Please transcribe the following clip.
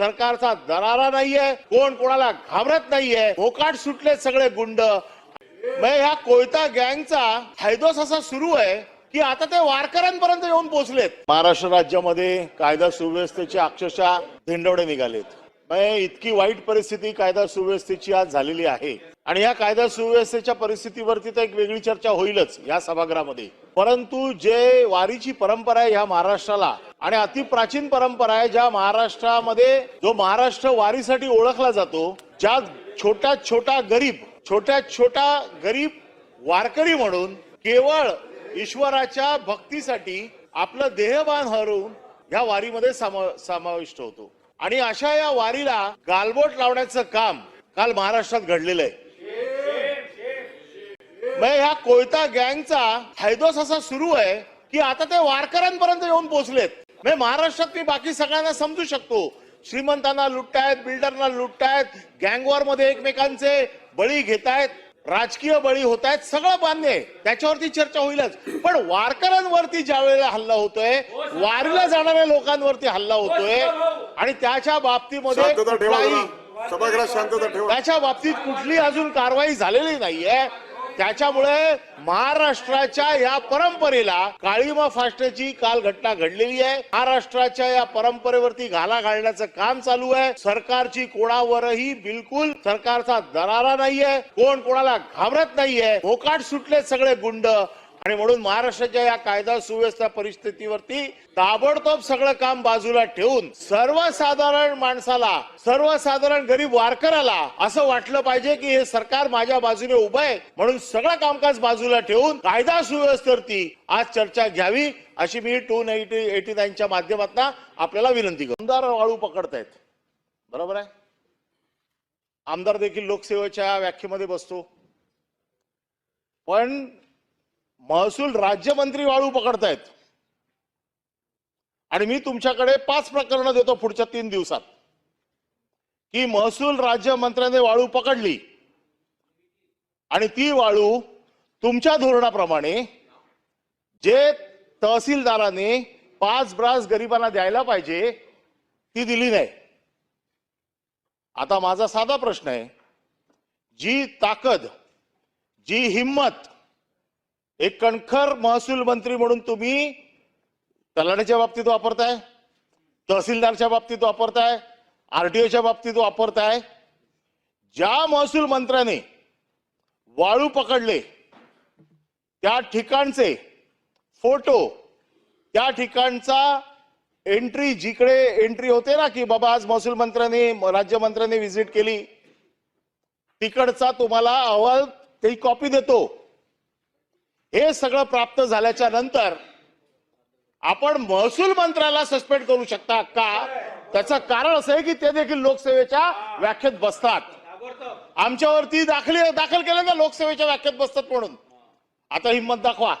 सरकारचा दरारा नाहीये कोण कोणाला घाबरत नाहीये. मोकाट सुटले सगळे गुंड. मग ह्या कोयता गँगचा फायदोस असा सुरू आहे की आता ते वारकऱ्यांपर्यंत येऊन पोहोचलेत. महाराष्ट्र राज्यामध्ये कायदा सुव्यवस्थेचे अक्षरशः धिंडवडे निघालेत. इतकी वाईट परिस्थिती कायदा सुव्यवस्थेची आज झालेली आहे. आणि या कायदा सुव्यवस्थेच्या परिस्थितीवरती तर एक वेगळी चर्चा होईलच या सभागृहामध्ये. परंतु जे वारीची परंपरा आहे ह्या महाराष्ट्राला आणि अति प्राचीन परंपरा आहे ज्या महाराष्ट्रामध्ये जो महाराष्ट्र वारीसाठी ओळखला जातो ज्या छोट्या छोटा गरीब छोट्या छोटा गरीब वारकरी म्हणून केवळ ईश्वराच्या भक्तीसाठी आपलं देहभान हरवून ह्या वारीमध्ये सामा- समाविष्ट होतो. आणि अशा या वारीला गालबोट लावण्याचं काम काल महाराष्ट्रात घडलेलं आहे. मग ह्या कोयता गँगचा फायदोस असा सुरू आहे की आता ते वारकऱ्यांपर्यंत येऊन पोहोचलेत. म्हणजे महाराष्ट्रात मी बाकी सगळ्यांना समजू शकतो. श्रीमंतांना लुटतायत बिल्डरना लुटतायत गँगवॉरमध्ये एकमेकांचे बळी घेतायत राजकीय बळी होत आहेत सगळं मान्य आहे. त्याच्यावरती चर्चा होईलच. पण वारकऱ्यांवरती ज्या वेळेला हल्ला होतोय वारीला जाणाऱ्या लोकांवरती हल्ला होतोय आणि त्याच्या बाबतीमध्ये कुठलाही त्याच्या बाबतीत कुठली अजून कारवाई झालेली नाहीये. त्याच्यामुळे महाराष्ट्राच्या या परंपरेला काळीमा फासण्याची काल घटना घडलेली आहे. महाराष्ट्राच्या या परंपरेवरती घाला घालण्याचं काम चालू आहे. सरकारची कोणावरही बिलकुल सरकारचा दरारा नाहीये. कोण कोणाला घाबरत नाहीये. भोकाट सुटले सगळे गुंड. आणि म्हणून महाराष्ट्राच्या या कायदा सुव्यवस्था परिस्थितीवरती ताबडतोब सगळं काम बाजूला ठेवून सर्वसाधारण माणसाला सर्वसाधारण गरीब वारकऱ्याला असं वाटलं पाहिजे की हे सरकार माझ्या बाजूने उभं आहे. म्हणून सगळं कामकाज बाजूला ठेवून कायदा सुव्यवस्थेवरती आज चर्चा घ्यावी अशी मी टू एटी एटी नाईनच्या माध्यमातून आपल्याला विनंती करतो. आमदार वाळू पकडतायत. बरोबर आहे? आमदार देखील लोकसेवेच्या व्याख्येमध्ये बसतो. पण महसूल राज्यमंत्री वाळू पकडतायत. आणि मी तुमच्याकडे पाच प्रकरणं देतो पुढच्या तीन दिवसात. की महसूल राज्यमंत्र्याने वाळू पकडली. आणि ती वाळू तुमच्या धोरणाप्रमाणे जे तहसीलदाराने पाच ब्रास गरिबांना द्यायला पाहिजे ती दिली नाही. आता माझा साधा प्रश्न आहे. जी ताकद जी हिंमत एक कणखर महसूल मंत्री म्हणून तुम्ही तलाठ्याच्या बाबतीत वापरताय तहसीलदारच्या बाबतीत वापरताय आरटीओच्या बाबतीत वापरताय. ज्या महसूल मंत्र्याने वाळू पकडले त्या ठिकाणचे फोटो त्या ठिकाणचा एंट्री जिकडे एंट्री होते ना की बाबा आज महसूल मंत्र्याने राज्यमंत्र्याने व्हिजिट केली तिकडचा तुम्हाला अहवाल ती कॉपी देतो. हे सगळं प्राप्त झाल्याच्यानंतर आपण महसूल मंत्र्याला सस्पेंड करू शकता का? त्याचं कारण असं आहे की ते देखील लोकसेवेच्या व्याख्येत बसतात. आमच्यावरती दाखल दाखल केलं ना लोकसेवेच्या व्याख्येत बसतात म्हणून. आता हिंमत दाखवा.